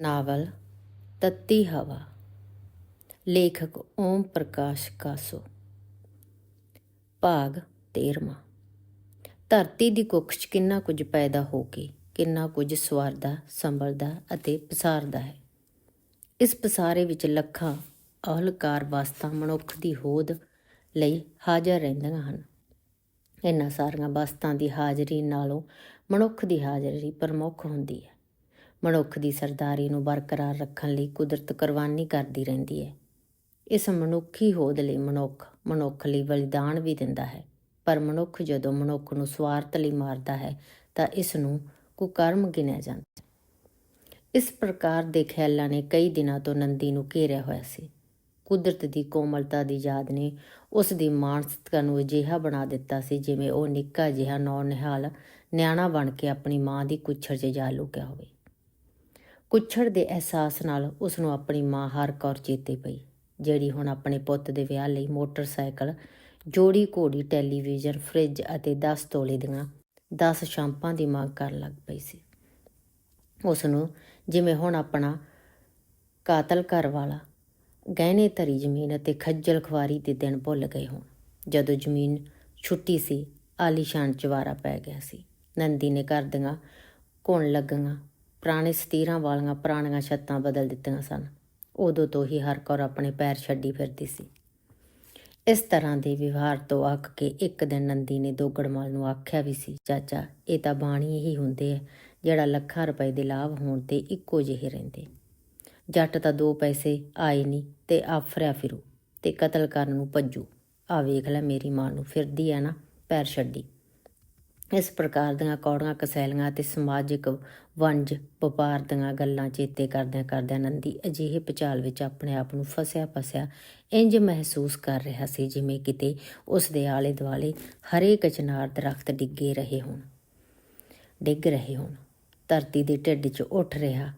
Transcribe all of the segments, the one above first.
Novel, ਤੱਤੀ ਹਵਾ, ਲੇਖਕ ਓਮ ਪ੍ਰਕਾਸ਼ ਕਾਸੋ। ਭਾਗ 13ਵਾਂ ਧਰਤੀ ਦੀ ਕੁੱਖ 'ਚ ਕਿੰਨਾ ਕੁਝ ਪੈਦਾ ਹੋ ਕੇ, ਕਿੰਨਾ ਕੁਝ ਸਵਾਰਦਾ, ਸੰਭਲਦਾ ਅਤੇ ਪਸਾਰਦਾ ਹੈ। ਇਸ ਪਸਾਰੇ ਵਿੱਚ ਲੱਖਾਂ ਅਹਲਕਾਰ ਵਸਤਾਂ ਮਨੁੱਖ ਦੀ ਹੋਂਦ ਲਈ ਹਾਜ਼ਰ ਰਹਿੰਦੀਆਂ ਹਨ। ਇਹਨਾਂ ਸਾਰੀਆਂ ਵਸਤਾਂ ਦੀ ਹਾਜ਼ਰੀ ਨਾਲੋਂ ਮਨੁੱਖ ਦੀ ਹਾਜ਼ਰੀ ਪ੍ਰਮੁੱਖ ਹੁੰਦੀ ਹੈ। ਮਨੁੱਖ ਦੀ ਸਰਦਾਰੀ ਨੂੰ ਬਰਕਰਾਰ ਰੱਖਣ ਲਈ ਕੁਦਰਤ ਕੁਰਬਾਨੀ ਕਰਦੀ ਰਹਿੰਦੀ ਹੈ। ਇਸ ਮਨੁੱਖੀ ਹੋਂਦ ਲਈ ਮਨੁੱਖ ਮਨੁੱਖ ਲਈ ਬਲੀਦਾਨ ਵੀ ਦਿੰਦਾ ਹੈ। ਪਰ ਮਨੁੱਖ ਜਦੋਂ ਮਨੁੱਖ ਨੂੰ ਸਵਾਰਥ ਲਈ ਮਾਰਦਾ ਹੈ, ਤਾਂ ਇਸ ਨੂੰ ਕੁਕਰਮ ਗਿਣਿਆ ਜਾਂਦਾ ਇਸ ਪ੍ਰਕਾਰ ਦੇ ਖਿਆਲਾਂ ਨੇ ਕਈ ਦਿਨਾਂ ਤੋਂ ਨੰਦੀ ਨੂੰ ਘੇਰਿਆ ਹੋਇਆ ਸੀ। ਕੁਦਰਤ ਦੀ ਕੋਮਲਤਾ ਦੀ ਯਾਦ ਨੇ ਉਸ ਦੀ ਮਾਨਸਿਕਤਾ ਨੂੰ ਅਜਿਹਾ ਬਣਾ ਦਿੱਤਾ ਸੀ ਜਿਵੇਂ ਉਹ ਨਿੱਕਾ ਜਿਹਾ ਨੌ ਨਿਹਾਲ ਨਿਆਣਾ ਬਣ ਕੇ ਆਪਣੀ ਮਾਂ ਦੀ ਕੁੱਛੜ 'ਚ ਜਾ ਲੁਕਿਆ ਹੋਵੇ। ਕੁੱਛੜ ਦੇ ਅਹਿਸਾਸ ਨਾਲ ਉਸ ਨੂੰ ਆਪਣੀ ਮਾਂ ਹਰ ਕੌਰ ਚੇਤੇ ਪਈ, ਜਿਹੜੀ ਹੁਣ ਆਪਣੇ ਪੁੱਤ ਦੇ ਵਿਆਹ ਲਈ ਮੋਟਰਸਾਈਕਲ, ਜੋੜੀ ਘੋੜੀ, ਟੈਲੀਵਿਜ਼ਨ, ਫ੍ਰਿਜ ਅਤੇ 10 ਤੋਲੇ ਦੀਆਂ 10 ਸ਼ਾਂਪਾਂ ਦੀ ਮੰਗ ਕਰਨ ਲੱਗ ਪਈ ਸੀ। ਉਸ ਨੂੰ ਜਿਵੇਂ ਹੁਣ ਆਪਣਾ ਕਾਤਲ ਘਰ ਵਾਲਾ ਗਹਿਣੇ ਧਰੀ ਜ਼ਮੀਨ ਅਤੇ ਖੱਜਲ ਖਵਾਰੀ ਦੇ ਦਿਨ ਭੁੱਲ ਗਏ ਹੋਣ, ਜਦੋਂ ਜ਼ਮੀਨ ਛੁੱਟੀ ਸੀ, ਆਲੀਸ਼ਾਨ ਚਵਾਰਾ ਪੈ ਗਿਆ ਸੀ। ਨੰਦੀ ਨੇ ਘਰ ਦੀਆਂ ਘੁਣ ਲੱਗੀਆਂ ਪੁਰਾਣੇ ਸਤੀਰਾਂ ਵਾਲੀਆਂ ਪੁਰਾਣੀਆਂ ਛੱਤਾਂ ਬਦਲ ਦਿੱਤੀਆਂ ਸਨ। ਉਦੋਂ ਤੋਂ ਹੀ ਹਰ ਕੌਰ ਆਪਣੇ ਪੈਰ ਛੱਡੀ ਫਿਰਦੀ ਸੀ। ਇਸ ਤਰ੍ਹਾਂ ਦੇ ਵਿਵਹਾਰ ਤੋਂ ਅੱਕ ਕੇ ਇੱਕ ਦਿਨ ਨੰਦੀ ਨੇ ਦੋਗੜਮਲ ਨੂੰ ਆਖਿਆ ਵੀ ਸੀ, ਚਾਚਾ, ਇਹ ਤਾਂ ਬਾਣੀ ਹੀ ਹੁੰਦੇ ਆ, ਜਿਹੜਾ ਲੱਖਾਂ ਰੁਪਏ ਦੇ ਲਾਭ ਹੋਣ ਤੇ ਇੱਕੋ ਜਿਹੇ ਰਹਿੰਦੇ। ਜੱਟ ਤਾਂ ਦੋ ਪੈਸੇ ਆਏ ਨਹੀਂ ਤੇ ਆਫਰਿਆ ਫਿਰੂ ਤੇ ਕਤਲ ਕਰਨ ਨੂੰ ਭੱਜੂ। ਆ ਵੇਖ ਲੈ, ਮੇਰੀ ਮਾਂ ਨੂੰ ਫਿਰਦੀ ਆ ਨਾ, ਪੈਰ ਛੱਡੀ। ਇਸ ਪ੍ਰਕਾਰ ਦੀਆਂ ਕੌੜੀਆਂ ਕਸੈਲੀਆਂ ਤੇ ਸਮਾਜਿਕ ਵੰਜ ਵਪਾਰ ਦੀਆਂ ਗੱਲਾਂ ਚੇਤੇ ਕਰਦਿਆਂ ਕਰਦਿਆਂ ਨੰਦੀ ਅਜਿਹੇ ਪਚਾਲ ਵਿੱਚ ਆਪਣੇ ਆਪ ਨੂੰ ਫਸਿਆ ਫਸਿਆ ਇੰਜ ਮਹਿਸੂਸ ਕਰ ਰਿਹਾ ਸੀ ਜਿਵੇਂ ਕਿਤੇ ਉਸ ਦੇ ਆਲੇ ਦੁਆਲੇ ਹਰੇਕ ਚਨਾਰ ਦਰਖਤ ਡਿੱਗੇ ਰਹੇ ਹੋਣ, ਡਿੱਗ ਰਹੇ ਹੋਣ। ਧਰਤੀ ਦੇ ਢਿੱਡ 'ਚ ਉੱਠ ਰਿਹਾ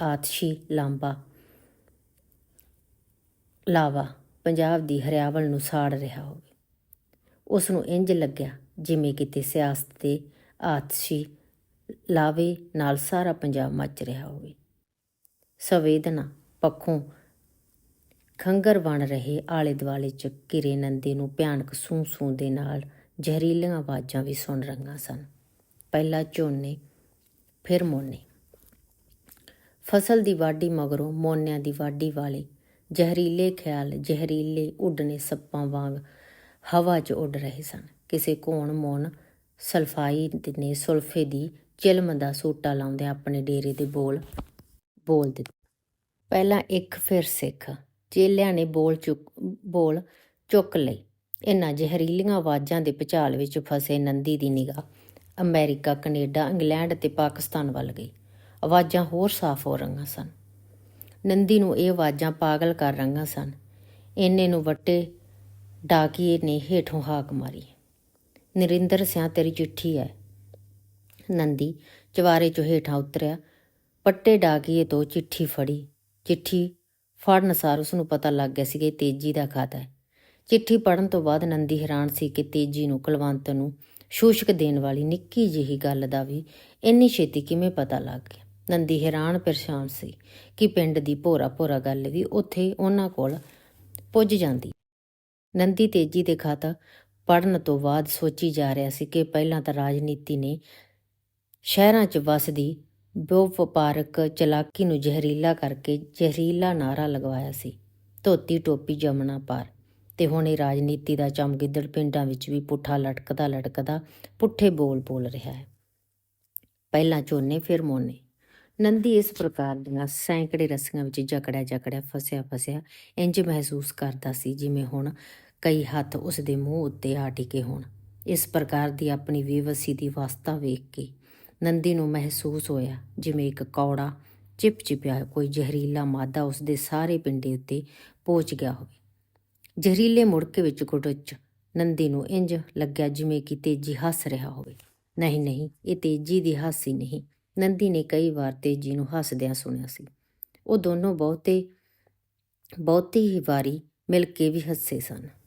ਆਤਸ਼ੀ ਲਾਂਬਾ ਲਾਵਾ ਪੰਜਾਬ ਦੀ ਹਰਿਆਵਲ ਨੂੰ ਸਾੜ ਰਿਹਾ ਹੋਵੇ। ਉਸ ਨੂੰ ਇੰਜ ਲੱਗਿਆ ਜਿਵੇਂ ਕਿਤੇ ਸਿਆਸਤ ਦੇ ਆਤਸ਼ੀ ਲਾਵੇ ਨਾਲ ਸਾਰਾ ਪੰਜਾਬ ਮੱਚ ਰਿਹਾ ਹੋਵੇ। ਸੰਵੇਦਨਾ, ਪੱਖੋਂ ਖੰਗਰ ਬਣ ਰਹੇ ਆਲੇ ਦੁਆਲੇ ਚ ਘਿਰੇ ਨੰਦੇ ਨੂੰ ਭਿਆਨਕ ਸੂ ਸੂ ਦੇ ਨਾਲ ਜ਼ਹਿਰੀਲੀਆਂ ਆਵਾਜ਼ਾਂ ਵੀ ਸੁਣ ਰਹੀਆਂ ਸਨ। ਪਹਿਲਾ ਝੋਨੇ, ਫਿਰ ਮੋਨੇ। ਫਸਲ ਦੀ ਵਾਢੀ ਮਗਰੋਂ ਮੋਨਿਆਂ ਦੀ ਵਾਢੀ ਵਾਲੇ ਜ਼ਹਿਰੀਲੇ ਖਿਆਲ, ਜ਼ਹਿਰੀਲੇ ਉੱਡਣੇ ਸੱਪਾਂ ਵਾਂਗ ਹਵਾ 'ਚ ਉੱਡ ਰਹੇ ਸਨ। ਕਿਸੇ ਕੋਣ ਮੋਣ ਸਲਫਾਈ ਨੇ ਸੁਲਫੇ ਦੀ ਚਿਲਮ ਦਾ ਸੂਟਾ ਲਾਉਂਦੇ ਆਪਣੇ ਡੇਰੇ ਦੇ ਬੋਲ ਬੋਲ ਦਿੱਤੇ। ਪਹਿਲਾਂ ਇੱਕ ਫਿਰ ਸਿੱਖ, ਚੇਲਿਆਂ ਨੇ ਬੋਲ ਚੁੱਕ ਬੋਲ ਚੁੱਕ ਲਈ। ਇਹਨਾਂ ਜ਼ਹਿਰੀਲੀਆਂ ਆਵਾਜ਼ਾਂ ਦੇ ਪਚਾਲ ਵਿੱਚ ਫਸੇ ਨੰਦੀ ਦੀ ਨਿਗਾਹ ਅਮਰੀਕਾ, ਕੈਨੇਡਾ, ਇੰਗਲੈਂਡ ਅਤੇ ਪਾਕਿਸਤਾਨ ਵੱਲ ਗਈ। ਆਵਾਜ਼ਾਂ ਹੋਰ ਸਾਫ਼ ਹੋ ਰਹੀਆਂ ਸਨ। ਨੰਦੀ ਨੂੰ ਇਹ ਆਵਾਜ਼ਾਂ ਪਾਗਲ ਕਰ ਰਹੀਆਂ ਸਨ। ਇੰਨੇ ਨੂੰ ਵੱਟੇ ਡਾਕੀਏ ਨੇ ਹੇਠੋਂ ਹਾਕ ਮਾਰੀ। ਨਰਿੰਦਰ ਸਿਆ, ਤੇਰੀ ਚਿੱਠੀ ਹੈ ਨੰਦੀ ਚਵਾਰੇ ਚੋਂ ਹੇਠਾਂ ਉਤਰਿਆ। ਪੱਟੇ ਡਾਕੀਏ ਤੋਂ ਚਿੱਠੀ ਫੜੀ। ਚਿੱਠੀ ਫੜਨ ਸਾਰ ਉਸ ਨੂੰ ਪਤਾ ਲੱਗ ਗਿਆ ਸੀ ਕਿ ਤੇਜੀ ਦਾ ਖਾਤਾ ਹੈ ਚਿੱਠੀ ਪੜਨ ਤੋਂ ਬਾਅਦ ਨੰਦੀ ਹੈਰਾਨ ਸੀ ਕਿ ਤੇਜੀ ਨੂੰ, ਕੁਲਵੰਤ ਨੂੰ ਸ਼ੂਸ਼ਕ ਦੇਣ ਵਾਲੀ ਨਿੱਕੀ ਜਿਹੀ ਗੱਲ ਦਾ ਵੀ ਇੰਨੀ ਛੇਤੀ ਕਿਵੇਂ ਪਤਾ ਲੱਗ ਗਿਆ। ਨੰਦੀ ਹੈਰਾਨ, ਪਰੇਸ਼ਾਨ ਸੀ ਕਿ ਪਿੰਡ ਦੀ ਭੋਰਾ ਭੋਰਾ ਗੱਲ ਵੀ ਉੱਥੇ ਉਹਨਾਂ ਕੋਲ ਪੁੱਜ ਜਾਂਦੀ। ਨੰਦੀ ਤੇਜੀ ਦੇ ਖਾਤਾ ਪੜਨ ਤੋਂ ਬਾਅਦ ਸੋਚੀ ਜਾ ਰਿਹਾ ਸੀ ਕਿ ਪਹਿਲਾਂ ਤਾਂ ਰਾਜਨੀਤੀ ਨੇ ਸ਼ਹਿਰਾਂ 'ਚ ਵਸਦੀ ਬੋ ਵਪਾਰਕ ਚਲਾਕੀ ਨੂੰ ਜ਼ਹਿਰੀਲਾ ਕਰਕੇ ਜ਼ਹਿਰੀਲਾ ਨਾਰਾ ਲਗਵਾਇਆ ਸੀ। ਧੋਤੀ ਟੋਪੀ ਜਮਣਾ ਪਾਰ। ਤੇ ਹੁਣ ਇਹ ਰਾਜਨੀਤੀ ਦਾ ਚਮਗਿੱਦੜ ਪਿੰਡਾਂ ਵਿੱਚ ਵੀ ਪੁੱਠਾ ਲਟਕਦਾ ਲਟਕਦਾ ਪੁੱਠੇ ਬੋਲ ਬੋਲ ਰਿਹਾ ਹੈ। ਪਹਿਲਾਂ ਝੋਨੇ, ਫਿਰ ਮੋਨੇ। ਨੰਦੀ ਇਸ ਪ੍ਰਕਾਰ ਦੀਆਂ ਸੈਂਕੜੇ ਰਸੀਆਂ ਵਿੱਚ ਜਕੜਿਆ ਜਕੜਿਆ ਫਸਿਆ ਫਸਿਆ ਇੰਜ ਮਹਿਸੂਸ ਕਰਦਾ ਸੀ ਜਿਵੇਂ ਹੁਣ ਕਈ ਹੱਥ ਉਸ ਦੇ ਮੂੰਹ ਉੱਤੇ ਆ ਟਿਕੇ ਹੋਣ। ਇਸ ਪ੍ਰਕਾਰ ਦੀ ਆਪਣੀ ਬੇਵਸੀ ਦੀ ਵਾਸਤਾ ਵੇਖ ਕੇ ਨੰਦੀ ਨੂੰ ਮਹਿਸੂਸ ਹੋਇਆ, ਜਿਵੇਂ ਇੱਕ ਕੌੜਾ, ਚਿਪਚਿਪਿਆ ਕੋਈ ਜ਼ਹਿਰੀਲਾ ਮਾਦਾ ਉਸ ਦੇ ਸਾਰੇ ਪਿੰਡੇ ਉੱਤੇ ਪਹੁੰਚ ਗਿਆ ਹੋਵੇ। ਜ਼ਹਿਰੀਲੇ ਮੁੜਕੇ ਵਿੱਚ ਗੁੱਟਚ ਨੰਦੀ ਨੂੰ ਇੰਜ ਲੱਗਿਆ ਜਿਵੇਂ ਕਿ ਤੇਜੀ ਹੱਸ ਰਿਹਾ ਹੋਵੇ। ਨਹੀਂ ਨਹੀਂ, ਇਹ ਤੇਜੀ ਦੀ ਹਾਸੀ ਨਹੀਂ। ਨੰਦੀ ਨੇ ਕਈ ਵਾਰ ਤੇਜੀ ਨੂੰ ਹੱਸਦਿਆਂ ਸੁਣਿਆ ਸੀ। ਉਹ ਦੋਨੋਂ ਬਹੁਤੇ, ਬਹੁਤੀ ਹੀ ਵਾਰੀ ਮਿਲ ਕੇ ਵੀ ਹੱਸੇ ਸਨ।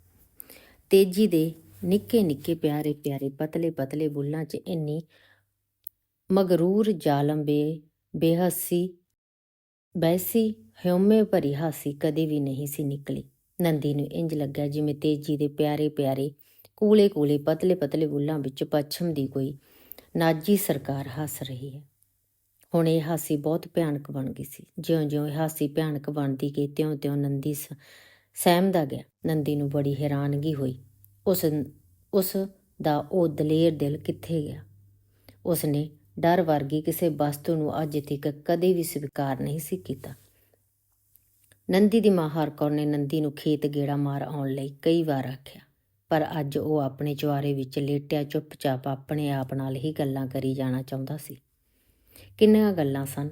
ਤੇਜੀ ਦੇ ਨਿੱਕੇ ਨਿੱਕੇ ਪਿਆਰੇ ਪਿਆਰੇ ਪਤਲੇ ਪਤਲੇ ਬੁੱਲਾਂ 'ਚ ਇੰਨੀ ਮਗਰੂਰ ਜ਼ਾਲਮ ਬੇ, ਬੇਹੱਸੀ, ਬੈਸੀ, ਹਿਉਮੇ ਭਰੀ ਹਾਸੀ ਕਦੇ ਵੀ ਨਹੀਂ ਸੀ ਨਿਕਲੀ। ਨੰਦੀ ਨੂੰ ਇੰਜ ਲੱਗਿਆ ਜਿਵੇਂ ਤੇਜੀ ਦੇ ਪਿਆਰੇ ਪਿਆਰੇ ਕੂਲੇ ਕੂਲੇ ਪਤਲੇ ਪਤਲੇ ਬੁੱਲਾਂ ਵਿੱਚ ਪੱਛਮ ਦੀ ਕੋਈ ਨਾਜੀ ਸਰਕਾਰ ਹੱਸ ਰਹੀ ਹੈ। ਹੁਣ ਇਹ ਹਾਸੀ ਬਹੁਤ ਭਿਆਨਕ ਬਣ ਗਈ ਸੀ। ਜਿਉਂ-ਜਿਉਂ ਇਹ ਹਾਸੀ ਭਿਆਨਕ ਬਣਦੀ ਗਈ, ਤਿਉਂ-ਤਿਉਂ ਨੰਦੀ ਸ- ਸਹਿਮਦਾ ਗਿਆ। ਨੰਦੀ ਨੂੰ ਬੜੀ ਹੈਰਾਨਗੀ ਹੋਈ। ਉਸ ਉਸ ਦਾ ਉਹ ਦਲੇਰ ਦਿਲ ਕਿੱਥੇ ਗਿਆ? ਉਸਨੇ ਡਰ ਵਰਗੀ ਕਿਸੇ ਵਸਤੂ ਨੂੰ ਅੱਜ ਤੱਕ ਕਦੇ ਵੀ ਸਵੀਕਾਰ ਨਹੀਂ ਸੀ ਕੀਤਾ। ਨੰਦੀ ਦੀ ਮਾਂ ਹਰਕੌਰ ਨੇ ਨੰਦੀ ਨੂੰ ਖੇਤ ਗੇੜਾ ਮਾਰ ਆਉਣ ਲਈ ਕਈ ਵਾਰ ਆਖਿਆ, ਪਰ ਅੱਜ ਉਹ ਆਪਣੇ ਚੁਆਰੇ ਵਿੱਚ ਲੇਟਿਆ ਚੁੱਪਚਾਪ ਆਪਣੇ ਆਪ ਨਾਲ ਹੀ ਗੱਲਾਂ ਕਰੀ ਜਾਣਾ ਚਾਹੁੰਦਾ ਸੀ। ਕਿੰਨੀਆਂ ਗੱਲਾਂ ਸਨ,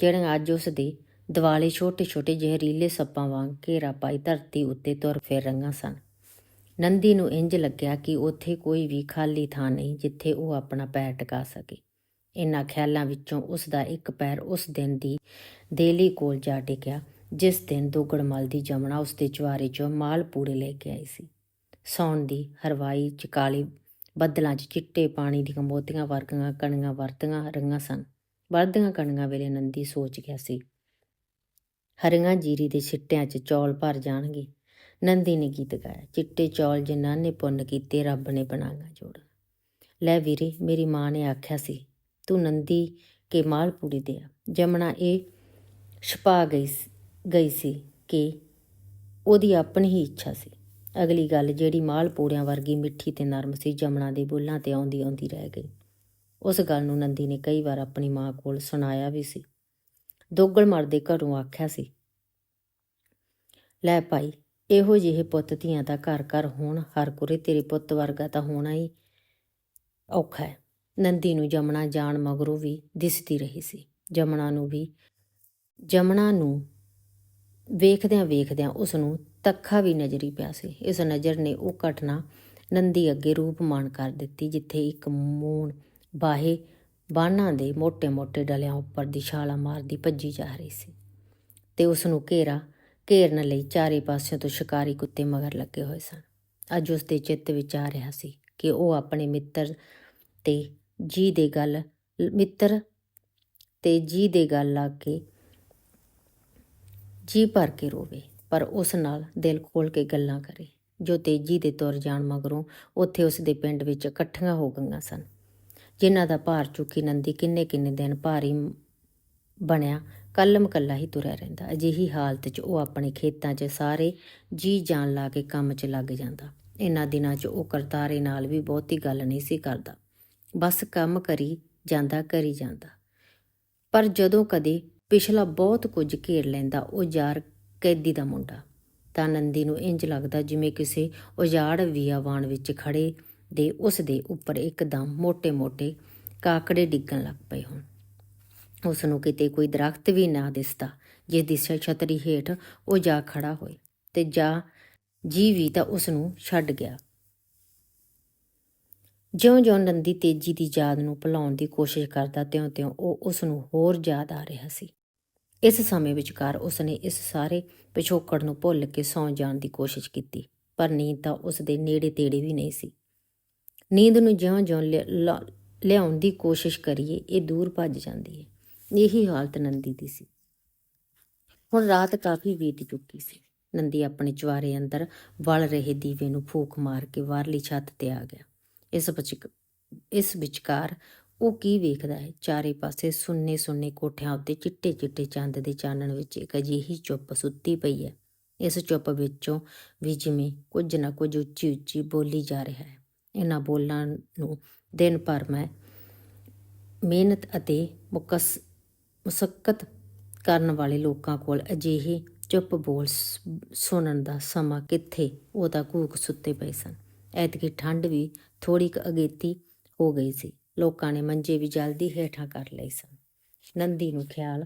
ਜਿਹੜੀਆਂ ਅੱਜ ਉਸ ਦੇ ਦਿਵਾਲੇ ਛੋਟੇ-ਛੋਟੇ ਜ਼ਹਿਰੀਲੇ ਸੱਪਾਂ ਵਾਂਗ ਘੇਰਾ ਪਾਈ ਧਰਤੀ ਉੱਤੇ ਤੁਰ ਫਿਰ ਰਹੀਆਂ ਸਨ। ਨੰਦੀ ਨੂੰ ਇੰਜ ਲੱਗਿਆ ਕਿ ਉੱਥੇ ਕੋਈ ਵੀ ਖਾਲੀ ਥਾਂ ਨਹੀਂ ਜਿੱਥੇ ਉਹ ਆਪਣਾ ਪੈਰ ਟਿਕਾ ਸਕੇ। ਇਨ੍ਹਾਂ ਖਿਆਲਾਂ ਵਿੱਚੋਂ ਉਸ ਦਾ ਇੱਕ ਪੈਰ ਉਸ ਦਿਨ ਦੀ ਦੇਲੀ ਕੋਲ ਜਾ ਟਿਕਿਆ, ਜਿਸ ਦਿਨ ਦੋਗੜਮਲ ਦੀ ਜਮਣਾ ਉਸ ਦੇ ਚੁਆਰੇ 'ਚੋਂ ਮਾਲ ਪੂੜੇ ਲੈ ਕੇ ਆਈ ਸੀ। ਸੌਣ ਦੀ ਹਰਵਾਈ ਚ ਕਾਲੀ ਬੱਦਲਾਂ 'ਚ ਚਿੱਟੇ ਪਾਣੀ ਦੀਆਂ ਮੋਤੀਆਂ ਵਰਗੀਆਂ ਕਣੀਆਂ ਵਰਤੀਆਂ ਰੰਗਾਂ ਸਨ। ਵਰਦੀਆਂ ਕਣੀਆਂ ਵੇਲੇ ਨੰਦੀ ਸੋਚ ਗਿਆ ਸੀ ਹਰੀਆਂ ਜੀਰੀ ਦੇ ਛਿੱਟਿਆਂ 'ਚ ਚੌਲ ਭਰ ਜਾਣਗੇ। ਨੰਦੀ ਨੇ ਗੀਤ ਗਾਇਆ, ਚਿੱਟੇ ਚੌਲ ਜਿਨ੍ਹਾਂ ਨੇ ਪੁੰਨ ਕੀਤੇ, ਰੱਬ ਨੇ ਬਣਾਗਾ ਜੋੜ। ਲੈ ਵੀਰੇ, ਮੇਰੀ ਮਾਂ ਨੇ ਆਖਿਆ ਸੀ, ਤੂੰ ਨੰਦੀ ਕੇ ਮਾਲਪੂੜੀ ਦੇ ਆ ਜਮਣਾ ਇਹ ਛਪਾ ਗਈ ਗਈ ਸੀ ਕਿ ਉਹਦੀ ਆਪਣੀ ਹੀ ਇੱਛਾ ਸੀ। ਅਗਲੀ ਗੱਲ, ਜਿਹੜੀ ਮਾਲਪੂੜਿਆਂ ਵਰਗੀ ਮਿੱਠੀ ਤੇ ਨਰਮ ਸੀ, ਜਮਣਾ ਦੇ ਬੁੱਲਾਂ ਤੇ ਆਉਂਦੀ ਆਉਂਦੀ ਰਹਿ ਗਈ। ਉਸ ਗੱਲ ਨੂੰ ਨੰਦੀ ਨੇ ਕਈ ਵਾਰ ਆਪਣੀ ਮਾਂ ਕੋਲ ਸੁਣਾਇਆ ਵੀ ਸੀ। ਦੋਗਲ ਮਰਦੇ ਘਰੋਂ ਆਖਿਆ ਸੀ। ਲੈ ਭਾਈ, ਇਹੋ ਜਿਹੇ ਪੁੱਤ ਧੀਆਂ ਦਾ ਘਰ ਘਰ ਹੋਣ, ਹਰ ਕੁਰੇ ਤੇਰੇ ਪੁੱਤ ਵਰਗਾ ਤਾਂ ਹੋਣਾ ਹੀ ਔਖਾ ਹੈ। ਨੰਦੀ ਨੂੰ ਜਮਣਾ ਜਾਣ ਮਗਰੋਂ ਵੀ ਦਿਸਦੀ ਰਹੀ ਸੀ। ਜਮਣਾ ਨੂੰ ਵੀ, ਜਮਣਾ ਨੂੰ ਵੇਖਦਿਆਂ ਵੇਖਦਿਆਂ ਉਸ ਨੂੰ ਤੱਖਾ ਵੀ ਨਜ਼ਰੀ ਪਿਆ ਸੀ। ਇਸ ਨਜ਼ਰ ਨੇ ਉਹ ਘਟਨਾ ਨੰਦੀ ਅੱਗੇ ਰੂਪਮਾਨ ਕਰ ਦਿੱਤੀ, ਜਿੱਥੇ ਇੱਕ ਮੂਣ ਬਾਹੇ ਬਾਨਾਂ ਦੇ ਮੋٹے-ਮੋٹے ਡਲਿਆਂ ਉੱਪਰ ਦੀ ਛਾਲਾ ਮਾਰਦੀ ਭੱਜੀ ਜਾ ਰਹੀ ਸੀ ਤੇ ਉਸ ਨੂੰ ਘੇਰਾ, ਘੇਰਨ ਲਈ ਚਾਰੇ ਪਾਸਿਓਂ ਤੋਂ ਸ਼ਿਕਾਰੀ ਕੁੱਤੇ ਮਗਰ ਲੱਗੇ ਹੋਏ ਸਨ। ਅੱਜ ਉਸ ਦੇ ਚਿੱਤ ਵਿੱਚ ਆ ਰਿਹਾ ਸੀ ਕਿ ਉਹ ਆਪਣੇ ਮਿੱਤਰ ਤੇ ਜੀ ਦੇ ਗੱਲ, ਮਿੱਤਰ ਤੇ ਜੀ ਦੇ ਗੱਲ ਲੱਗ ਕੇ ਜੀ ਭਰ ਕੇ ਰੋਵੇ, ਪਰ ਉਸ ਨਾਲ ਦਿਲ ਖੋਲ ਕੇ ਗੱਲਾਂ ਕਰੇ, ਜੋ ਤੇਜੀ ਦੇ ਤੁਰ ਜਾਣ ਮਗਰੋਂ ਉੱਥੇ ਉਸ ਦੇ ਪਿੰਡ ਵਿੱਚ ਇਕੱਠੀਆਂ ਹੋ ਗਈਆਂ ਸਨ। ਜਿਨ੍ਹਾਂ ਦਾ ਭਾਰ ਚੁੱਕੀ ਨੰਦੀ ਕਿੰਨੇ ਕਿੰਨੇ ਦਿਨ ਭਾਰੀ ਬਣਿਆ ਕੱਲਮ ਕੱਲਾ ਹੀ ਤੁਰਿਆ ਰਹਿੰਦਾ। ਅਜਿਹੀ ਹਾਲਤ 'ਚ ਉਹ ਆਪਣੇ ਖੇਤਾਂ 'ਚ ਸਾਰੇ ਜੀ ਜਾਨ ਲਾ ਕੇ ਕੰਮ 'ਚ ਲੱਗ ਜਾਂਦਾ। ਇਹਨਾਂ ਦਿਨਾਂ 'ਚ ਉਹ ਕਰਤਾਰੇ ਨਾਲ ਵੀ ਬਹੁਤੀ ਗੱਲ ਨਹੀਂ ਸੀ ਕਰਦਾ। ਬਸ ਕੰਮ ਕਰੀ ਜਾਂਦਾ ਕਰੀ ਜਾਂਦਾ। ਪਰ ਜਦੋਂ ਕਦੇ ਪਿਛਲਾ ਬਹੁਤ ਕੁਝ ਘੇਰ ਲੈਂਦਾ, ਉਹ ਯਾਰ ਕੈਦੀ ਦਾ ਮੁੰਡਾ। ਤਾਂ ਨੰਦੀ ਨੂੰ ਇੰਜ ਲੱਗਦਾ ਜਿਵੇਂ ਕਿਸੇ ਉਜਾੜ ਵੀਆਵਾਨ ਵਿੱਚ ਖੜੇ ਦੇ ਉਸ ਦੇ ਉੱਪਰ ਇੱਕਦਮ ਮੋٹے-ਮੋٹے ਕਾਕੜੇ ਡਿੱਗਣ ਲੱਗ ਪਏ ਹੋਣ। ਉਸ ਨੂੰ ਕਿਤੇ ਕੋਈ ਦਰਖਤ ਵੀ ਨਾ ਦਿਸਦਾ ਜਿਸ ਦੀ ਛਤਰੀ ਹੇਠ ਉਹ ਜਾ ਖੜਾ ਹੋਏ ਤੇ ਜਾ ਜੀ ਵੀ ਤਾਂ ਉਸ ਨੂੰ ਛੱਡ ਗਿਆ। ਜਿਉਂ-ਜਿਉਂ ਨੰਦੀ ਤੇਜੀ ਦੀ ਯਾਦ ਨੂੰ ਭੁਲਾਉਣ ਦੀ ਕੋਸ਼ਿਸ਼ ਕਰਦਾ ਤਿਉਂ-ਤਿਉਂ ਉਹ ਉਸ ਨੂੰ ਹੋਰ ਯਾਦ ਆ ਰਿਹਾ ਸੀ। ਇਸ ਸਮੇਂ ਵਿਚਕਾਰ ਉਸ ਨੇ ਇਸ ਸਾਰੇ ਪਿਛੋਕੜ ਨੂੰ ਭੁੱਲ ਕੇ ਸੌਂ ਜਾਣ ਦੀ ਕੋਸ਼ਿਸ਼ ਕੀਤੀ, ਪਰ ਨੀਂਦ ਤਾਂ ਉਸ ਦੇ ਨੇੜੇ-ਤੇੜੇ ਵੀ ਨਹੀਂ ਸੀ। ਨੀਂਦ ਨੂੰ ਜਿਉਂ-ਜਿਉਂ ਲਿਆ- ਲਾ- ਲਿਆਉਣ ਦੀ ਕੋਸ਼ਿਸ਼ ਕਰੀਏ, ਇਹ ਦੂਰ ਭੱਜ ਜਾਂਦੀ ਹੈ। ਇਹੀ ਹਾਲਤ ਨੰਦੀ ਦੀ ਸੀ। ਹੁਣ ਰਾਤ ਕਾਫੀ ਬੀਤ ਚੁੱਕੀ ਸੀ। ਨੰਦੀ ਆਪਣੇ ਚੁਆਰੇ ਅੰਦਰ ਵਲ ਰਹੇ ਦੀਵੇ ਨੂੰ ਫੂਕ ਮਾਰ ਕੇ ਬਾਹਰਲੀ ਛੱਤ ਤੇ ਆ ਗਿਆ। ਇਸ ਵਿਚ ਇਸ ਵਿਚਕਾਰ ਉਹ ਕੀ ਵੇਖਦਾ ਹੈ? ਚਾਰੇ ਪਾਸੇ ਸੁੰਨੇ ਸੁੰਨੇ ਕੋਠਿਆਂ ਉੱਤੇ ਚਿੱਟੇ ਚਿੱਟੇ ਚੰਦ ਦੇ ਚਾਨਣ ਵਿੱਚ ਇੱਕ ਅਜਿਹੀ ਚੁੱਪ ਸੁੱਤੀ ਪਈ ਹੈ। ਇਸ ਚੁੱਪ ਵਿੱਚੋਂ ਵੀ ਜਿਵੇਂ ਕੁਝ ਨਾ ਕੁਝ ਉੱਚੀ ਉੱਚੀ ਬੋਲੀ ਜਾ ਰਿਹਾ ਹੈ। ਇਹਨਾਂ ਬੋਲਾਂ ਨੂੰ ਦਿਨ ਭਰ ਮੈਂ ਮਿਹਨਤ ਅਤੇ ਮੁਕਸ, ਮੁਸੱਕਤ ਕਰਨ ਵਾਲੇ ਲੋਕਾਂ ਕੋਲ ਅਜਿਹੇ ਚੁੱਪ ਬੋਲ ਸ- ਸੁਣਨ ਦਾ ਸਮਾਂ ਕਿੱਥੇ, ਉਹ ਤਾਂ ਕੂਕ ਸੁੱਤੇ ਪਏ ਸਨ। ਐਤਕੀ ਠੰਡ ਵੀ ਥੋੜੀ ਕੁ ਅਗੇਤੀ ਹੋ ਗਈ ਸੀ। ਲੋਕਾਂ ਨੇ ਮੰਜੇ ਵੀ ਜਲਦੀ ਹੇਠਾਂ ਕਰ ਲਏ ਸਨ। ਨੰਦੀ ਨੂੰ ਖਿਆਲ,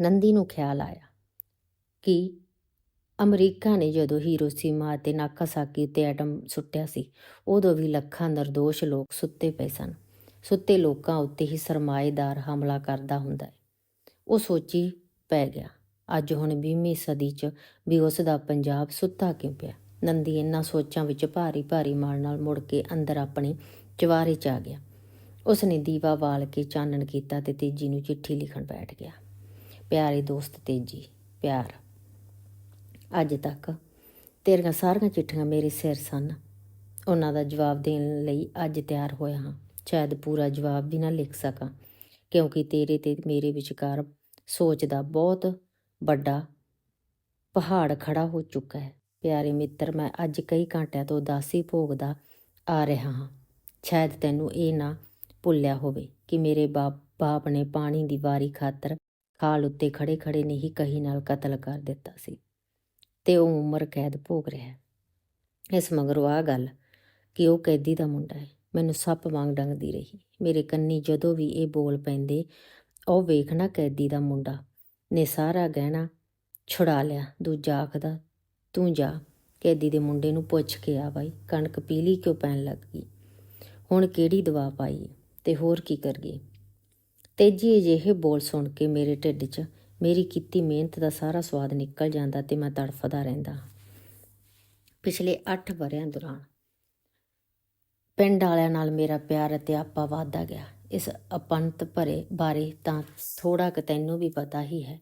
ਨੰਦੀ ਨੂੰ ਖਿਆਲ ਆਇਆ ਕਿ ਅਮਰੀਕਾ ਨੇ ਜਦੋਂ ਹੀਰੋਸ਼ੀਮਾ ਅਤੇ ਨਾਕਾਸਾਕੀ ਉੱਤੇ ਐਟਮ ਸੁੱਟਿਆ ਸੀ, ਉਦੋਂ ਵੀ ਲੱਖਾਂ ਨਿਰਦੋਸ਼ ਲੋਕ ਸੁੱਤੇ ਪਏ ਸਨ। ਸੁੱਤੇ ਲੋਕਾਂ ਉੱਤੇ ਹੀ ਸਰਮਾਏਦਾਰ ਹਮਲਾ ਕਰਦਾ ਹੁੰਦਾ ਹੈ। ਉਹ ਸੋਚੀ ਪੈ ਗਿਆ, ਅੱਜ ਹੁਣ 20ਵੀਂ ਸਦੀ 'ਚ ਵੀ ਉਸ ਦਾ ਪੰਜਾਬ ਸੁੱਤਾ ਕਿਉਂ ਪਿਆ? ਨੰਦੀ ਇਹਨਾਂ ਸੋਚਾਂ ਵਿੱਚ ਭਾਰੀ ਭਾਰੀ ਮਨ ਨਾਲ ਮੁੜ ਕੇ ਅੰਦਰ ਆਪਣੇ ਚਵਾਰੇ 'ਚ ਆ ਗਿਆ। ਉਸ ਨੇ ਦੀਵਾ ਬਾਲ ਕੇ ਚਾਨਣ ਕੀਤਾ ਤੇ ਤੇਜੀ ਨੂੰ ਚਿੱਠੀ ਲਿਖਣ ਬੈਠ ਗਿਆ। ਪਿਆਰੇ ਦੋਸਤ ਤੇਜੀ, ਪਿਆਰ ਅੱਜ ਤੱਕ। ਤੇਰੀਆਂ ਸਾਰੀਆਂ ਚਿੱਠੀਆਂ ਮੇਰੇ ਸਿਰ ਸਨ। ਉਹਨਾਂ ਦਾ ਜਵਾਬ ਦੇਣ ਲਈ ਅੱਜ ਤਿਆਰ ਹੋਇਆ ਹਾਂ। ਸ਼ਾਇਦ ਪੂਰਾ ਜਵਾਬ ਵੀ ਨਾ ਲਿਖ ਸਕਾਂ, ਕਿਉਂਕਿ ਤੇਰੇ ਤੇ ਮੇਰੇ ਵਿਚਕਾਰ ਸੋਚ ਦਾ ਬਹੁਤ ਵੱਡਾ ਪਹਾੜ ਖੜਾ ਹੋ ਚੁੱਕਾ ਹੈ। ਪਿਆਰੇ ਮਿੱਤਰ, ਮੈਂ ਅੱਜ ਕਈ ਘੰਟਿਆਂ ਤੋਂ ਉਦਾਸੀ ਭੋਗਦਾ ਆ ਰਿਹਾ ਹਾਂ। ਸ਼ਾਇਦ ਤੈਨੂੰ ਇਹ ਨਾ ਭੁੱਲਿਆ ਹੋਵੇ ਕਿ ਮੇਰੇ ਬਾਪ ਬਾਪ ਨੇ ਪਾਣੀ ਦੀ ਵਾਰੀ ਖਾਤਰ ਖਾਲ ਉੱਤੇ ਖੜੇ ਖੜੇ ਨਹੀਂ ਕਹੀ ਨਾਲ ਕਤਲ ਕਰ ਦਿੱਤਾ ਸੀ। ਤੇ ਉਹ ਉਮਰ ਕੈਦ ਭੋਗ ਰਿਹਾ ਹੈ। ਇਸ ਮਗਰੋਂ ਆ ਗੱਲ ਕਿ ਉਹ ਕੈਦੀ ਦਾ ਮੁੰਡਾ ਹੈ। ਮੈਨੂੰ ਸੱਪ ਵਾਂਗ ਡੰਗਦੀ ਰਹੀ। ਮੇਰੇ ਕੰਨੀ ਜਦੋਂ ਵੀ ਇਹ ਬੋਲ ਪੈਂਦੇ, ਉਹ ਵੇਖਣਾ ਕੈਦੀ ਦਾ ਮੁੰਡਾ। ਨੇ ਸਾਰਾ ਗਹਿਣਾ ਛੁਡਾ ਲਿਆ। ਦੂਜਾ ਆਖਦਾ, ਤੂੰ ਜਾ। ਕੈਦੀ ਦੇ ਮੁੰਡੇ ਨੂੰ ਪੁੱਛ ਕੇ ਆ ਬਾਈ। ਕਣਕ ਪੀਲੀ ਕਿਉਂ ਪੈਣ ਲੱਗ ਗਈ? ਹੁਣ ਕਿਹੜੀ ਦਵਾ ਪਾਈ? ਤੇ ਹੋਰ ਕੀ ਕਰੀਏ ਤੇਜੀ ਅਜਿਹੇ ਬੋਲ ਸੁਣ ਕੇ ਮੇਰੇ ਢਿੱਡ 'ਚ ਮੇਰੀ ਕੀਤੀ ਮਿਹਨਤ ਦਾ ਸਾਰਾ ਸਵਾਦ ਨਿਕਲ ਜਾਂਦਾ ਤੇ ਮੈਂ ਤੜਫਦਾ ਰਹਿੰਦਾ। ਪਿਛਲੇ 8 ਵਰਿਆਂ ਦੌਰਾਨ ਪਿੰਡ ਵਾਲਿਆਂ ਨਾਲ ਮੇਰਾ ਪਿਆਰ ਅਤੇ ਆਪਾ ਵਧਦਾ ਗਿਆ। ਇਸ ਅਪੰਤ ਭਰੇ ਬਾਰੇ ਤਾਂ ਥੋੜਾ ਕੁ ਤੈਨੂੰ ਵੀ ਪਤਾ ਹੀ ਹੈ।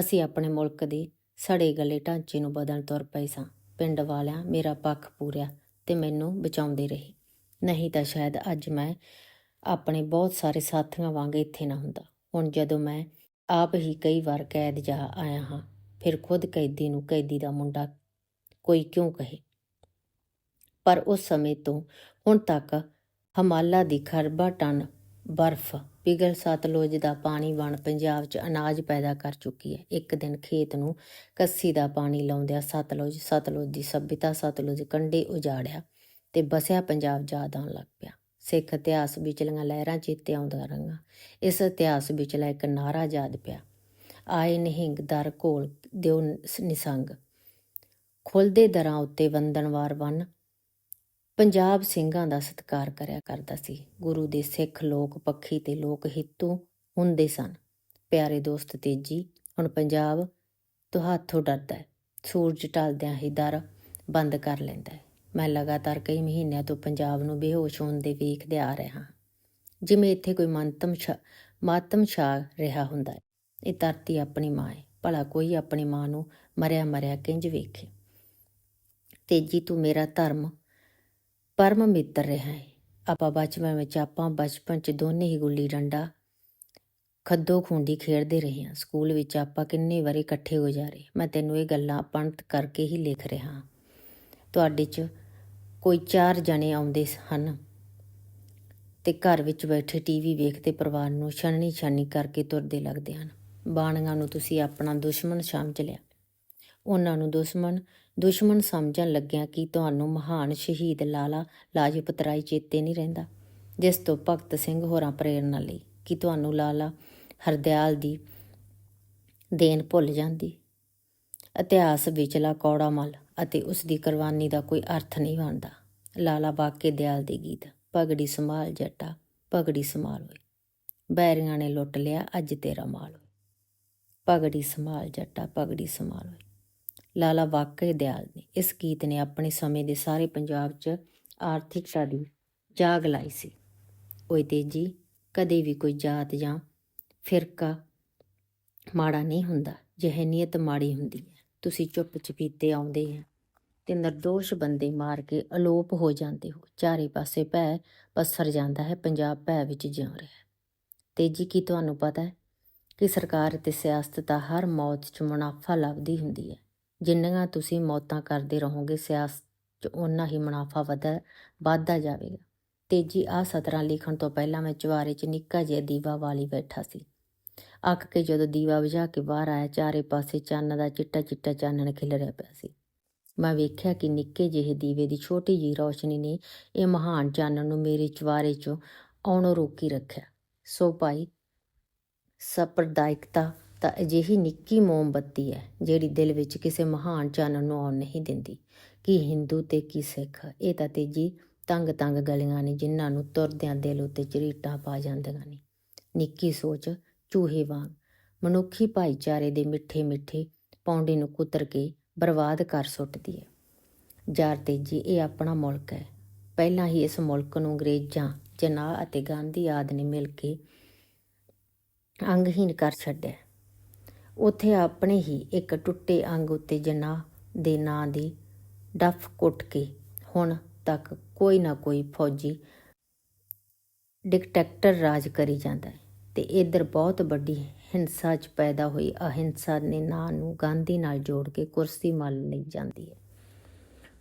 ਅਸੀਂ ਆਪਣੇ ਮੁਲਕ ਦੇ ਸੜੇ ਗਲੇ ਢਾਂਚੇ ਨੂੰ ਬਦਲਣ ਤੁਰ ਪਏ ਸਾਂ। ਪਿੰਡ ਵਾਲਿਆਂ ਮੇਰਾ ਪੱਖ ਪੂਰਿਆ ਤੇ ਮੈਨੂੰ ਬਚਾਉਂਦੇ ਰਹੇ। ਨਹੀਂ ਤਾਂ ਸ਼ਾਇਦ ਅੱਜ ਮੈਂ ਆਪਣੇ ਬਹੁਤ ਸਾਰੇ ਸਾਥੀਆਂ ਵਾਂਗ ਇੱਥੇ ਨਾ ਹੁੰਦਾ। ਹੁਣ ਜਦੋਂ ਮੈਂ ਆਪ ਹੀ ਕਈ ਵਾਰ ਕੈਦ ਜਾ ਆਇਆ ਹਾਂ। ਫਿਰ ਖੁਦ ਕੈਦੀ ਨੂੰ ਕੈਦੀ ਦਾ ਮੁੰਡਾ ਕੋਈ ਕਿਉਂ ਕਹੇ? ਪਰ ਉਸ ਸਮੇਂ ਤੋਂ ਹੁਣ ਤੱਕ ਹਮਾਲਾ ਦੀ ਖਰਬਾ ਟਨ ਬਰਫ਼, ਪਿਘਲ ਸਤਲੁਜ ਦਾ ਪਾਣੀ ਬਣ ਪੰਜਾਬ 'ਚ ਅਨਾਜ ਪੈਦਾ ਕਰ ਚੁੱਕੀ ਹੈ। ਇੱਕ ਦਿਨ ਖੇਤ ਨੂੰ ਕੱਸੀ ਦਾ ਪਾਣੀ ਲਾਉਂਦਿਆਂ ਸਤਲੁਜ ਸਤਲੁਜ ਦੀ ਸਭਿਤਾ ਸਤਲੁਜ ਕੰਢੇ ਉਜਾੜਿਆ ਤੇ ਬਸਿਆ ਪੰਜਾਬ ਯਾਦ ਆਉਣ ਲੱਗ ਪਿਆ। ਸਿੱਖ ਇਤਿਹਾਸ ਵਿਚਲੀਆਂ ਲਹਿਰਾਂ ਚੇਤੇ ਆਉਂਦੀਆਂ ਰਹੀਆਂ। ਇਸ ਇਤਿਹਾਸ ਵਿਚਲਾ ਇੱਕ ਨਾਰਾ ਯਾਦ ਪਿਆ। ਆਏ ਨਿਹੰਗ ਦਰ ਕੋਲ ਦਿਓ ਨਿਸੰਗ। ਖੁੱਲਦੇ ਦਰਾਂ ਉੱਤੇ ਵੰਦਨਵਾਰ ਵਨ। ਪੰਜਾਬ ਸਿੰਘਾਂ ਦਾ ਸਤਿਕਾਰ ਕਰਿਆ ਕਰਦਾ ਸੀ। ਗੁਰੂ ਦੇ ਸਿੱਖ ਲੋਕ ਪੱਖੀ ਤੇ ਲੋਕ ਹਿੱਤੂ ਹੁੰਦੇ ਸਨ। ਪਿਆਰੇ ਦੋਸਤ ਤੇਜੀ, ਹੁਣ ਪੰਜਾਬ ਤੋਂ ਹੱਥੋਂ ਡਰਦਾ ਹੈ। ਸੂਰਜ ਢਲਦਿਆਂ ਹੀ ਦਰ ਬੰਦ ਕਰ ਲੈਂਦਾ ਹੈ। ਮੈਂ ਲਗਾਤਾਰ ਕਈ ਮਹੀਨਿਆਂ ਤੋਂ ਪੰਜਾਬ ਨੂੰ ਬੇਹੋਸ਼ ਹੋਣ ਦੇ ਵੇਖਦੇ ਆ ਰਿਹਾ ਹਾਂ। ਜਿਵੇਂ ਇੱਥੇ ਕੋਈ ਮੰਤਮ ਮਾਤਮ ਛਾ ਰਿਹਾ ਹੁੰਦਾ ਹੈ। ਇਹ ਧਰਤੀ ਆਪਣੀ ਮਾਂ ਹੈ। ਭਲਾ ਕੋਈ ਆਪਣੀ ਮਾਂ ਨੂੰ ਮਰਿਆ ਮਰਿਆ ਕਿੰਜ ਵੇਖੇ? ਤੇਜੀ ਤੂੰ ਮੇਰਾ ਧਰਮ, ਪਰਮ ਮਿੱਤਰ ਰਿਹਾ ਹੈ। ਆਪਾਂ ਬਚਪਨ ਵਿੱਚ, ਆਪਾਂ ਬਚਪਨ 'ਚ ਦੋਨੇ ਹੀ ਗੁੱਲੀ ਡੰਡਾ, ਖੱਦੋ ਖੁੰਡੀ ਖੇਡਦੇ ਰਹੇ ਹਾਂ। ਸਕੂਲ ਵਿੱਚ ਆਪਾਂ ਕਿੰਨੇ ਵਾਰੀ ਇਕੱਠੇ ਹੋ ਜਾ ਰਹੇ। ਮੈਂ ਤੈਨੂੰ ਇਹ ਗੱਲਾਂ ਪੰਤ ਕਰਕੇ ਹੀ ਲਿਖ ਰਿਹਾ ਹਾਂ। ਤੁਹਾਡੇ 'ਚ ਕੋਈ ਚਾਰ ਜਣੇ ਆਉਂਦੇ ਹਨ ਤੇ ਘਰ ਵਿੱਚ ਬੈਠੇ ਟੀਵੀ ਵੇਖਦੇ ਪਰਿਵਾਰ ਨੂੰ ਛਣਨੀ ਛਾਨੀ ਕਰਕੇ ਤੁਰਦੇ ਲੱਗਦੇ ਹਨ। ਬਾਣੀਆਂ ਨੂੰ ਤੁਸੀਂ ਆਪਣਾ ਦੁਸ਼ਮਣ ਸਮਝ ਲਿਆ। ਉਹਨਾਂ ਨੂੰ ਦੁਸ਼ਮਣ ਦੁਸ਼ਮਣ ਸਮਝਣ ਲੱਗਿਆ ਕਿ ਤੁਹਾਨੂੰ ਮਹਾਨ ਸ਼ਹੀਦ ਲਾਲਾ ਲਾਜਪਤ ਰਾਏ ਚੇਤੇ ਨਹੀਂ ਰਹਿੰਦਾ, ਜਿਸ ਤੋਂ ਭਗਤ ਸਿੰਘ ਹੋਰਾਂ ਪ੍ਰੇਰਣਾ ਲਈ ਕਿ ਤੁਹਾਨੂੰ ਲਾਲਾ ਹਰਦਿਆਲ ਦੀ ਦੇਣ ਭੁੱਲ ਜਾਂਦੀ। ਇਤਿਹਾਸ ਵਿਚਲਾ ਕੌੜਾ ਮਲ। ਅਤੇ ਉਸ ਦੀ ਕੁਰਬਾਨੀ ਦਾ ਕੋਈ ਅਰਥ ਨਹੀਂ ਬਣਦਾ। ਲਾਲਾ ਬਾਕੇ ਦਿਆਲ ਦੇ ਗੀਤ ਪਗੜੀ ਸੰਭਾਲ ਜੱਟਾ ਪਗੜੀ ਸੰਭਾਲ ਹੋਏ ਬੈਰੀਆਂ ਨੇ ਲੁੱਟ ਲਿਆ, ਅੱਜ ਤੇਰਾ ਮਾਲ ਹੋਏ ਪਗੜੀ ਸੰਭਾਲ ਜੱਟਾ ਪਗੜੀ ਸੰਭਾਲ ਹੋਏ ਲਾਲਾ ਵਾਕਈ ਦਿਆਲ ਨੇ ਇਸ ਗੀਤ ਨੇ ਆਪਣੇ ਸਮੇਂ ਦੇ ਸਾਰੇ ਪੰਜਾਬ 'ਚ ਆਰਥਿਕਤਾ ਦੀ ਜਾਗ ਲਾਈ ਸੀ। ਓਏ ਤੇਜੀ, ਕਦੇ ਵੀ ਕੋਈ ਜਾਤ ਜਾਂ ਫਿਰਕਾ ਮਾੜਾ ਨਹੀਂ ਹੁੰਦਾ ਜਹਨੀਅਤ ਮਾੜੀ ਹੁੰਦੀ ਹੈ। ਤੁਸੀਂ ਚੁੱਪ ਚਪੀਤੇ ਆਉਂਦੇ ਆ ਤੇ નિર્ਦੋਸ਼ ਬੰਦੇ ਮਾਰ ਕੇ ਅਲੋਪ ਹੋ ਜਾਂਦੇ ਹੋ। ਚਾਰੇ ਪਾਸੇ ਭੈ ਪਸਰ ਜਾਂਦਾ ਹੈ, ਪੰਜਾਬ ਭੈ ਵਿੱਚ ਜਿਉ ਰਿਹਾ ਹੈ। ਤੇਜੀ ਕੀ ਤੁਹਾਨੂੰ ਪਤਾ ਹੈ ਕਿ ਸਰਕਾਰ ਤੇ ਸਿਆਸਤ ਦਾ ਹਰ ਮੌਤ 'ਚ ਮੁਨਾਫਾ ਲੱਭਦੀ ਹੁੰਦੀ ਹੈ। ਜਿੰਨੀਆਂ ਤੁਸੀਂ ਮੌਤਾਂ ਕਰਦੇ ਰਹੋਗੇ, ਸਿਆਸਤ 'ਚ ਓਨਾ ਹੀ ਮੁਨਾਫਾ ਵਧਦਾ, ਵੱਧਦਾ ਜਾਵੇਗਾ। ਤੇਜੀ ਆ ਸਤਰਾਂ ਲਿਖਣ ਤੋਂ ਪਹਿਲਾਂ ਮੈਂ ਚਵਾਰੇ 'ਚ ਨਿੱਕਾ ਜਿਹਾ ਦੀਵਾ ਵਾਲੀ ਬੈਠਾ ਸੀ। ਅੱਖ ਕੇ ਜਦੋਂ ਦੀਵਾ ਬੁਝਾ ਕੇ ਬਾਹਰ ਆਇਆ, ਚਾਰੇ ਪਾਸੇ ਚੰਨ ਦਾ ਚਿੱਟਾ ਚਿੱਟਾ ਚਾਨਣ ਖਿਲਰਿਆ ਪਿਆ ਸੀ। ਮੈਂ ਵੇਖਿਆ ਕਿ ਨਿੱਕੇ ਜਿਹੇ ਦੀਵੇ ਦੀ ਛੋਟੀ ਜਿਹੀ ਰੋਸ਼ਨੀ ਨੇ ਇਹ ਮਹਾਨ ਚਾਨਣ ਨੂੰ ਮੇਰੇ ਚਵਾਰੇ 'ਚੋਂ ਆਉਣੋਂ ਰੋਕੀ ਰੱਖਿਆ। ਸੋ ਭਾਈ, ਸਪਰਦਾਇਕਤਾ ਤਾਂ ਅਜਿਹੀ ਨਿੱਕੀ ਮੋਮਬੱਤੀ ਹੈ ਜਿਹੜੀ ਦਿਲ ਵਿੱਚ ਕਿਸੇ ਮਹਾਨ ਚਾਨਣ ਨੂੰ ਆਉਣ ਨਹੀਂ ਦਿੰਦੀ। ਕੀ ਹਿੰਦੂ ਤੇ ਕੀ ਸਿੱਖ, ਇਹ ਤਾਂ ਤੇਜੀ ਤੰਗ ਤੰਗ ਗਲੀਆਂ ਨੇ ਜਿਨ੍ਹਾਂ ਨੂੰ ਤੁਰਦਿਆਂ ਦਿਲ ਉੱਤੇ ਚਰੀਟਾਂ ਪਾ ਜਾਂਦੀਆਂ ਨੇ। ਨਿੱਕੀ ਸੋਚ ਚੂਹੇ ਵਾਂਗ ਮਨੁੱਖੀ ਭਾਈਚਾਰੇ ਦੇ ਮਿੱਠੇ ਮਿੱਠੇ ਪੌਂਡੇ ਨੂੰ ਕੁਤਰ ਕੇ ਬਰਬਾਦ ਕਰ ਸੁੱਟਦੀ ਹੈ। ਯਾਰ ਤੇਜੀ, ਇਹ ਆਪਣਾ ਮੁਲਕ ਹੈ। ਪਹਿਲਾਂ ਹੀ ਇਸ ਮੁਲਕ ਨੂੰ ਅੰਗਰੇਜ਼ਾਂ, ਜਨਾਹ ਅਤੇ ਗਾਂਧੀ ਆਦਿ ਨੇ ਮਿਲ ਕੇ ਅੰਗਹੀਣ ਕਰ ਛੱਡਿਆ। ਉੱਥੇ ਆਪਣੇ ਹੀ ਇੱਕ ਟੁੱਟੇ ਅੰਗ ਉੱਤੇ ਜਨਾਹ ਦੇ ਨਾਂ ਦੀ ਡੱਫ ਕੁੱਟ ਕੇ ਹੁਣ ਤੱਕ ਕੋਈ ਨਾ ਕੋਈ ਫੌਜੀ ਡਿਕਟੈਕਟਰ ਰਾਜ ਕਰੀ ਜਾਂਦਾ ਹੈ। ਤੇ ਇਧਰ ਬਹੁਤ ਵੱਡੀ ਹਿੰਸਾ 'ਚ ਪੈਦਾ ਹੋਈ। ਅਹਿੰਸਾ ਨੇ ਨਾਂ ਨੂੰ ਗਾਂਧੀ ਨਾਲ ਜੋੜ ਕੇ ਕੁਰਸੀ ਮੱਲ ਲਈ ਜਾਂਦੀ ਹੈ।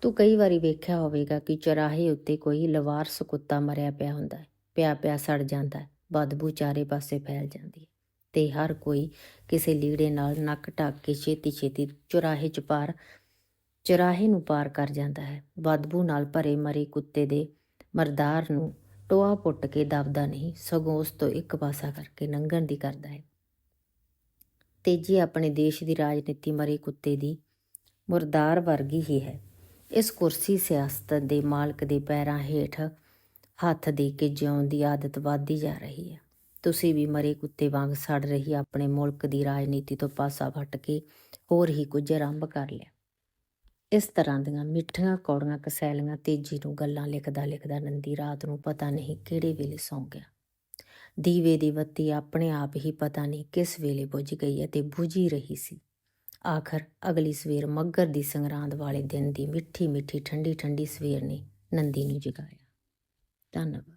ਤੂੰ ਕਈ ਵਾਰੀ ਵੇਖਿਆ ਹੋਵੇਗਾ ਕਿ ਚਰਾਹੇ ਉੱਤੇ ਕੋਈ ਲਵਾਰਸ ਕੁੱਤਾ ਮਰਿਆ ਪਿਆ ਹੁੰਦਾ ਹੈ। ਪਿਆ ਪਿਆ ਸੜ ਜਾਂਦਾ ਹੈ। ਬਦਬੂ ਚਾਰੇ ਪਾਸੇ ਫੈਲ ਜਾਂਦੀ ਹੈ ਤੇ ਹਰ ਕੋਈ ਕਿਸੇ ਲੀੜੇ ਨਾਲ ਨੱਕ ਢੱਕ ਕੇ ਛੇਤੀ ਛੇਤੀ ਚੁਰਾਹੇ 'ਚ ਪਾਰ, ਚੁਰਾਹੇ ਨੂੰ ਪਾਰ ਕਰ ਜਾਂਦਾ ਹੈ। ਬਦਬੂ ਨਾਲ ਭਰੇ ਮਰੇ ਕੁੱਤੇ ਦੇ ਮਰਦਾਰ ਨੂੰ ਟੋਆ ਪੁੱਟ ਕੇ ਦਬਦਾ ਨਹੀਂ, ਸਗੋਂ ਉਸ ਤੋਂ ਇੱਕ ਪਾਸਾ ਕਰਕੇ ਲੰਘਣ ਦੀ ਕਰਦਾ ਹੈ। ਤੇਜੀ ਆਪਣੇ ਦੇਸ਼ ਦੀ ਰਾਜਨੀਤੀ ਮਰੇ ਕੁੱਤੇ ਦੀ, ਮੁਰਦਾਰ ਵਰਗੀ ਹੀ ਹੈ। ਇਸ ਕੁਰਸੀ ਸਿਆਸਤ ਦੇ ਮਾਲਕ ਦੇ ਪੈਰਾਂ ਹੇਠ ਹੱਥ ਦੇ ਕੇ ਜਿਉਣ ਦੀ ਆਦਤ ਵੱਧਦੀ ਜਾ ਰਹੀ ਹੈ। ਤੁਸੀਂ ਵੀ ਮਰੇ ਕੁੱਤੇ ਵਾਂਗ ਸੜ ਰਹੀ ਆਪਣੇ ਮੁਲਕ ਦੀ ਰਾਜਨੀਤੀ ਤੋਂ ਪਾਸਾ ਵੱਟ ਕੇ ਹੋਰ ਹੀ ਕੁਝ ਆਰੰਭ ਕਰ ਲਿਆ। ਇਸ ਤਰ੍ਹਾਂ ਦੀਆਂ ਮਿੱਠੀਆਂ ਕੌੜੀਆਂ ਕਸੈਲੀਆਂ ਤੇਜੀ ਨੂੰ ਗੱਲਾਂ ਲਿਖਦਾ ਲਿਖਦਾ ਨੰਦੀ ਰਾਤ ਨੂੰ ਪਤਾ ਨਹੀਂ ਕਿਹੜੇ ਵੇਲੇ ਸੌਂ ਗਿਆ। ਦੀਵੇ ਦੀ ਬੱਤੀ ਆਪਣੇ ਆਪ ਹੀ ਪਤਾ ਨਹੀਂ ਕਿਸ ਵੇਲੇ ਬੁਝ ਗਈ ਅਤੇ ਬੁਝੀ ਰਹੀ ਸੀ। ਆਖਰ ਅਗਲੀ ਸਵੇਰ ਮੱਗਰ ਦੀ ਸੰਗਰਾਂਦ ਵਾਲੇ ਦਿਨ ਦੀ ਮਿੱਠੀ ਮਿੱਠੀ ਠੰਡੀ ਠੰਡੀ ਸਵੇਰ ਨੇ ਨੰਦੀ ਨੂੰ ਜਗਾਇਆ। ਧੰਨਵਾਦ।